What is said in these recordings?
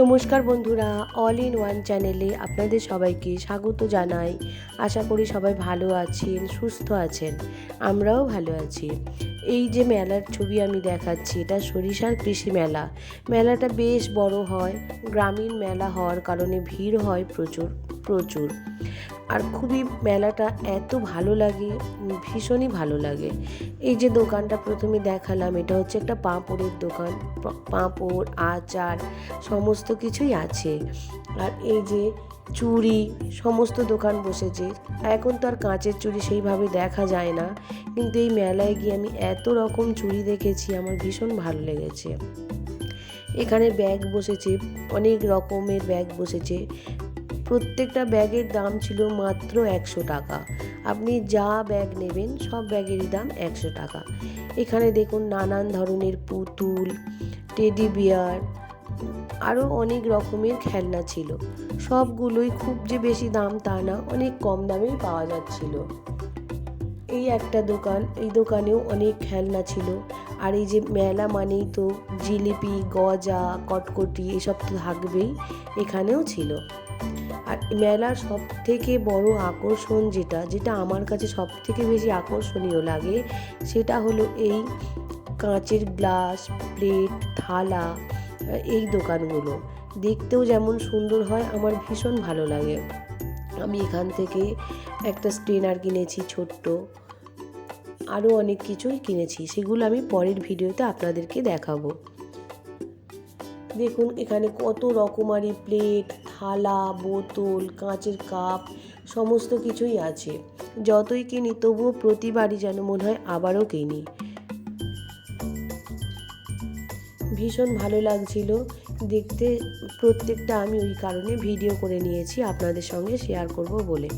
নমস্কার বন্ধুরা all in one চ্যানেলে আপনাদের সবাইকে স্বাগত জানাই। আশা করি সবাই ভালো আছেন, সুস্থ আছেন, আমরাও ভালো আছি। এই যে মেলার ছবি আমি দেখাচ্ছি, এটা সরিষার কৃষি মেলা। মেলাটা বেশ বড় হয়, গ্রামীণ মেলা হওয়ার কারণে ভিড় হয় প্রচুর প্রচুর। আর খুবই মেলাটা এত ভালো লাগে, ভীষণই ভালো লাগে। এই যে দোকানটা প্রথমে দেখালাম, এটা হচ্ছে একটা পাঁপড়ের দোকান পাঁপড় আচার, সমস্ত কিছুই আছে। আর এই যে চুড়ি, সমস্ত দোকান বসেছে। এখন তো আর কাঁচের চুড়ি সেইভাবে দেখা যায় না। কিন্তু এই মেলায় গিয়ে আমি এত রকম চুড়ি দেখেছি, আমার ভীষণ ভালো লেগেছে। এখানে ব্যাগ বসেছে, অনেক রকমের ব্যাগ বসেছে। প্রত্যেকটা ব্যাগের দাম ছিল মাত্র একশো টাকা। আপনি যা ব্যাগ নেবেন, সব ব্যাগেরই দাম একশো টাকা। এখানে দেখুন নানান ধরনের পুতুল, টেডি বিয়ার আরও অনেক রকমের খেলনা ছিল। সবগুলোই খুব যে বেশি দাম তা না, অনেক কম দামেই পাওয়া যাচ্ছিল। এই একটা দোকান, এই দোকানেও অনেক খেলনা ছিল। আর এই যে মেলা মানেই তো জিলিপি, গজা, কটকটি এসব তো থাকবেই এখানেও ছিল। আর মেলার সব থেকে বড় আকর্ষণ যেটা যেটা আমার কাছে সব থেকে বেশি আকর্ষণীয় লাগে, সেটা হলো এই কাঁচের গ্লাস, প্লেট, থালা এই দোকানগুলো। দেখতেও যেমন সুন্দর হয়, আমার ভীষণ ভালো লাগে। আমি এখান থেকে একটা স্ট্রেনার কিনেছি ছোট্ট। আরও অনেক কিছুই কিনেছি, সেগুলো আমি পরের ভিডিওতে আপনাদেরকে দেখাবো। দেখুন, এখানে কত রকমারি প্লেট, থালা, বোতল, কাঁচের কাপ, সমস্ত কিছুই আছে। যতই কিনি, তবুও প্রতিবারই যেন মনে হয় আবারও কিনি। ভীষণ ভালো লাগছিল। দেখতে প্রত্যেকটা আমি ওই কারণে ভিডিও করে নিয়েছি, আপনাদের সঙ্গে শেয়ার করব বলে।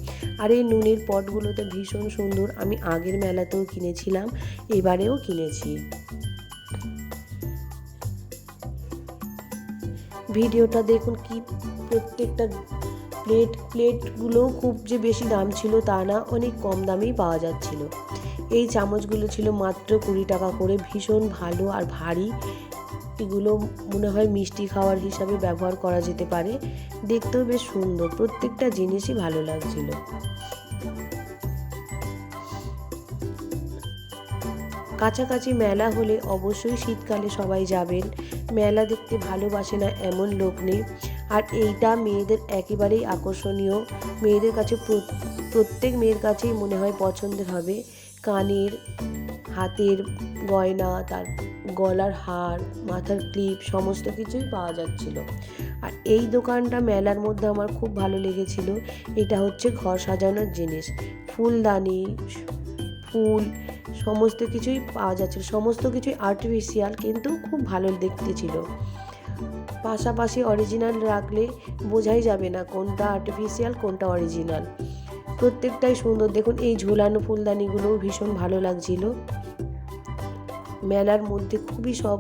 আর এই নুনের পটগুলো তো ভীষণ সুন্দর, আমি আগের মেলাতেও কিনেছিলাম, এবারেও কিনেছি। ভিডিওটা দেখুন কি প্রত্যেকটা প্লেট প্লেটগুলোও খুব যে বেশি দাম ছিল তা না, অনেক কম দামেই পাওয়া যাচ্ছিল। এই চামচগুলো ছিল মাত্র কুড়ি টাকা করে, ভীষণ ভালো আর ভারী। এগুলো মনে হয় মিষ্টি খাওয়ার হিসাবে ব্যবহার করা যেতে পারে। দেখতেও বেশ সুন্দর। প্রত্যেকটা জিনিসই ভালো লাগছিল। কাছাকাছি মেলা হলে অবশ্যই শীতকালে সবাই যাবেন। মেলা দেখতে ভালোবাসে না এমন লোক নেই। আর এইটা মেয়েদের একেবারেই আকর্ষণীয়। মেয়েদের কাছে প্র- প্রত্যেক মেয়ের কাছেই মনে হয় পছন্দের হবে। কানের হাতের গয়না, তার গলার হার, মাথার ক্লিপ সমস্ত কিছুই পাওয়া যাচ্ছিল। আর এই দোকানটা মেলার মধ্যে আমার খুব ভালো লেগেছিল। এটা হচ্ছে ঘর সাজানোর জিনিস। ফুলদানি, ফুল সমস্ত কিছুই পাওয়া যাচ্ছিল। সমস্ত কিছুই আর্টিফিশিয়াল কিন্তু খুব ভালো দেখতে ছিল। পাশাপাশি অরিজিনাল রাখলে বোঝাই যাবে না কোনটা আর্টিফিশিয়াল কোনটা অরিজিনাল প্রত্যেকটাই সুন্দর। দেখুন, এই ঝোলানো ফুলদানিগুলোও ভীষণ ভালো লাগছিল। মেলার মধ্যে খুবই সব,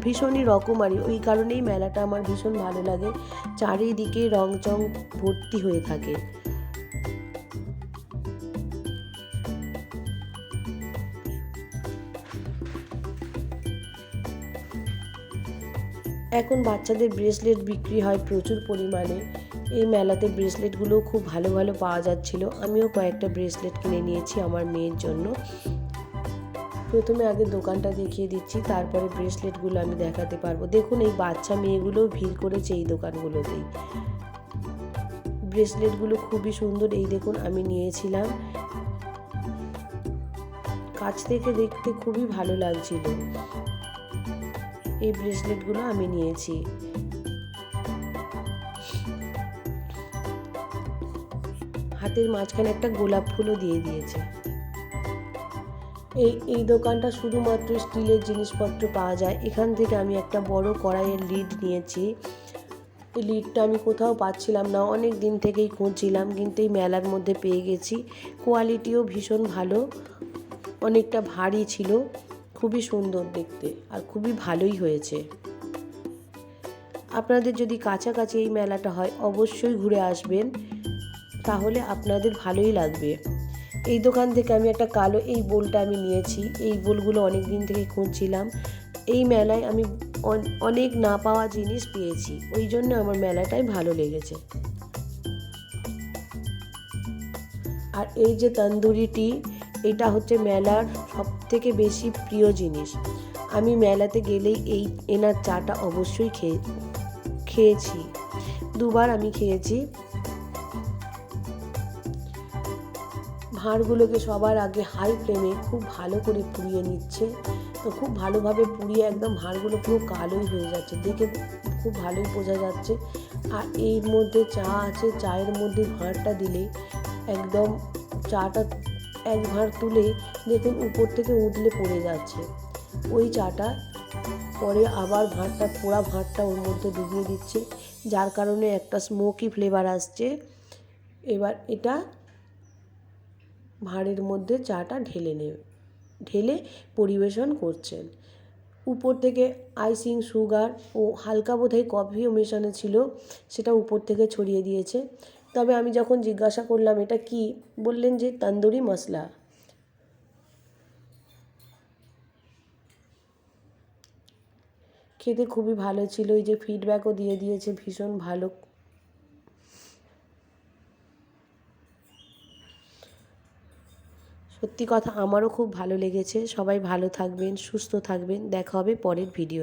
ভীষণই রকমারি। ওই কারণেই মেলাটা আমার ভীষণ ভালো লাগে। চারিদিকে রংচং ভর্তি হয়ে থাকে। এখন বাচ্চাদের ব্রেসলেট বিক্রি হয় প্রচুর পরিমাণে। এই মেলাতে ব্রেসলেটগুলোও খুব ভালো ভালো পাওয়া যাচ্ছিল। আমিও কয়েকটা ব্রেসলেট কিনে নিয়েছি আমার মেয়ের জন্য। প্রথমে আগে দোকানটা দেখিয়ে দিচ্ছি, তারপরে ব্রেসলেটগুলো আমি দেখাতে পারব। দেখুন, এই বাচ্চা মেয়েগুলোও ভিড় করেছে এই দোকানগুলোতেই। ব্রেসলেটগুলো খুবই সুন্দর, এই দেখুন, আমি নিয়েছিলাম। কাছ থেকে দেখতে খুবই ভালো লাগছিল। এই ব্রেসলেটগুলো আমি নিয়েছি। হাতের মাঝখানে একটা গোলাপ ফুলও দিয়ে দিয়েছে। এই এই দোকানটা শুধুমাত্র স্টিলের জিনিসপত্র পাওয়া যায়। এখান থেকে আমি একটা বড় কড়াইয়ের লিড নিয়েছি। এই লিডটা আমি কোথাও পাচ্ছিলাম না। অনেক দিন থেকেই খুঁজছিলাম, কিন্তু এই মেলার মধ্যে পেয়ে গেছি। কোয়ালিটিও ভীষণ ভালো। অনেকটা ভারী ছিল। খুবই সুন্দর দেখতে আর খুবই ভালোই হয়েছে। আপনাদের যদি কাছাকাছি এই মেলাটা হয়, অবশ্যই ঘুরে আসবেন। তাহলে আপনাদের ভালোই লাগবে। এই দোকান থেকে আমি একটা কালো এই বোলটা আমি নিয়েছি। এই বোলগুলো অনেক দিন থেকে খুঁজছিলাম। এই মেলায় আমি অন- অনেক না পাওয়া জিনিস পেয়েছি। ওই জন্য আমার মেলাটাই ভালো লেগেছে। আর এই যে তন্দুরিটি এটা হচ্ছে মেলার সব থেকে বেশি প্রিয় জিনিস। আমি মেলাতে গেলেই এই এনার চাটা অবশ্যই খেয়ে, খেয়েছি। দুবার আমি খেয়েছি। ভাঁড়গুলোকে সবার আগে হাই ফ্লেমে খুব ভালো করে পুড়িয়ে নিচ্ছে। তো খুব ভালোভাবে পুড়িয়ে একদম ভাঁড়গুলো পুরো কালোই হয়ে যাচ্ছে। দেখে খুব ভালোই বোঝা যাচ্ছে। আর এর মধ্যে চা আছে, চায়ের মধ্যে ভাঁড়টা দিলে একদম চাটা এক ভাঁড় তুলে দেখুন উপর থেকে উঠলে পড়ে যাচ্ছে। ওই চাটা পরে আবার ভাঁড়টা পোড়া ভাঁড়টা ওর মধ্যে ডুবিয়ে দিচ্ছে। যার কারণে একটা স্মোকি ফ্লেভার আসছে। এবার এটা ভাঁড়ের মধ্যে চাটা ঢেলে নেবে ঢেলে পরিবেশন করছেন। উপর থেকে আইসিং সুগার ও হালকা বোধহয় কফিও মেশানো ছিল, সেটা উপর থেকে ছড়িয়ে দিয়েছে। তবে আমি যখন জিজ্ঞাসা করলাম, এটা কি? বললেন যে, তন্দুরি মশলা। খেতে খুবই ভালো ছিল, এই যে ফিডব্যাকও দিয়ে দিয়েছে, ভীষণ ভালো সত্যি কথা, আমারও খুব ভালো লেগেছে। সবাই ভালো থাকবেন, সুস্থ থাকবেন। দেখা হবে পরের ভিডিও